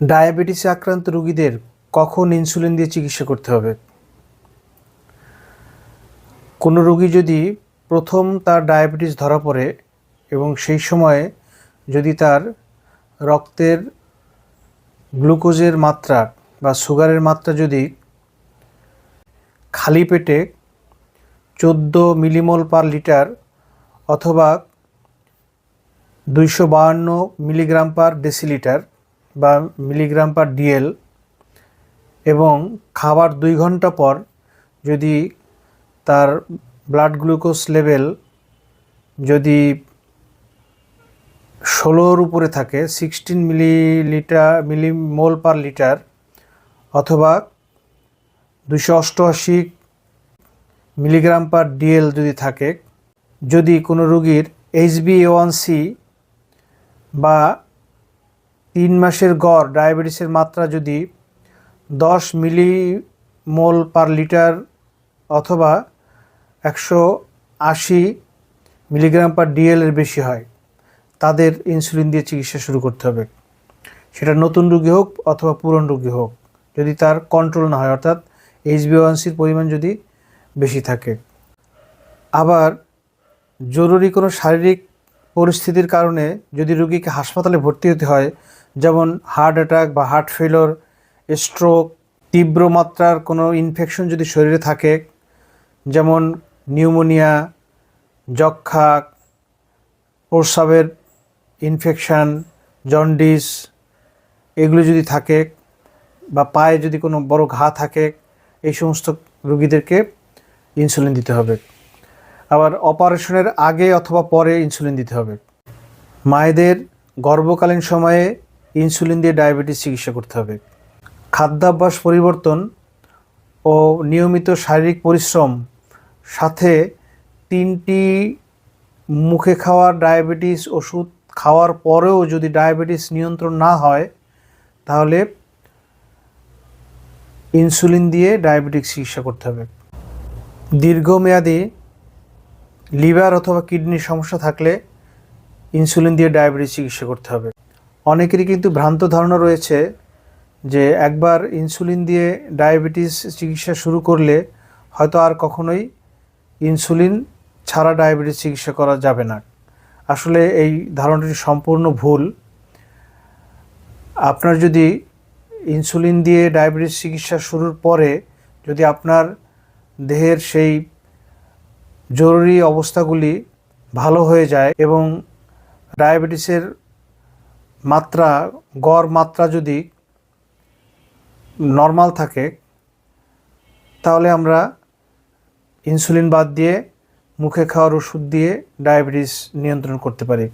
ডায়াবেটিসে আক্রান্ত রোগীদের কখন ইনসুলিন দিয়ে চিকিৎসা করতে হবে? কোনো রোগী যদি প্রথম তার ডায়াবেটিস ধরা পড়ে এবং সেই সময়ে যদি তার রক্তের গ্লুকোজের মাত্রা বা সুগারের মাত্রা যদি খালি পেটে চোদ্দ মিলিমল পার লিটার অথবা দুইশো বাহান্ন মিলিগ্রাম পার ডেসিলিটার বা মিলিগ্রাম পার ডিএল এবং খাবার দুই ঘণ্টা পর যদি তার ব্লাড গ্লুকোজ লেভেল যদি ষোলোর উপরে থাকে sixteen millilitre millimole per litre অথবা দুশো অষ্টআশি মিলিগ্রাম পার ডিএল যদি থাকে, যদি কোনো রোগীর এইচবি ওয়ান সি বা তিন মাসের গড়, ডায়াবেটিসের মাত্রা যদি দশ মিলিমোল পার লিটার অথবা একশো আশি মিলিগ্রাম পার ডিএল এর বেশি হয়, তাদের ইনসুলিন দিয়ে চিকিৎসা শুরু করতে হবে। সেটা নতুন রুগী হোক অথবা পুরনো রোগী হোক, যদি তার কন্ট্রোল না হয়, অর্থাৎ এইচবিওয়ানসির পরিমাণ যদি বেশি থাকে। আবার জরুরি কোনো শারীরিক পরিস্থিতির কারণে যদি রুগীকে হাসপাতালে ভর্তি হতে হয়, যেমন হার্ট অ্যাটাক বা হার্ট ফেলোর স্ট্রোক, তীব্র মাত্রার কোনো ইনফেকশন যদি শরীরে থাকে, যেমন নিউমোনিয়া যক্ষা প্রস্রাবের ইনফেকশান, জন্ডিস, এগুলো যদি থাকে বা পায়ে যদি কোনো বড় ঘা থাকে, এই সমস্ত রুগীদেরকে ইনসুলিন দিতে হবে। আবার অপারেশনের আগে অথবা পরে ইনসুলিন দিতে হবে। মায়েদের গর্ভকালীন সময়ে ইনসুলিন দিয়ে ডায়াবেটিস চিকিৎসা করতে হবে। খাদ্যাভ্যাস পরিবর্তন ও নিয়মিত শারীরিক পরিশ্রম সাথে তিনটি মুখে খাওয়ার ডায়াবেটিস ওষুধ খাওয়ার পরেও যদি ডায়াবেটিস নিয়ন্ত্রণ না হয়, তাহলে ইনসুলিন দিয়ে ডায়াবেটিক চিকিৎসা করতে হবে। দীর্ঘমেয়াদী লিভার অথবা কিডনির সমস্যা থাকলে ইনসুলিন দিয়ে ডায়াবেটিস চিকিৎসা করতে হবে। অনেকেরই কিন্তু ভ্রান্ত ধারণা রয়েছে যে একবার ইনসুলিন দিয়ে ডায়াবেটিস চিকিৎসা শুরু করলে হয়তো আর কখনোই ইনসুলিন ছাড়া ডায়াবেটিস চিকিৎসা করা যাবে না। আসলে এই ধারণাটি সম্পূর্ণ ভুল। আপনার যদি ইনসুলিন দিয়ে ডায়াবেটিস চিকিৎসা শুরুর পরে যদি আপনার দেহের সেই জরুরি অবস্থাগুলি ভালো হয়ে যায় এবং ডায়াবেটিসের মাত্রা, গড় মাত্রা যদি নর্মাল থাকে, তাহলে আমরা ইনসুলিন বাদ দিয়ে মুখে খাওয়ার ওষুধ দিয়ে ডায়াবেটিস নিয়ন্ত্রণ করতে পারি।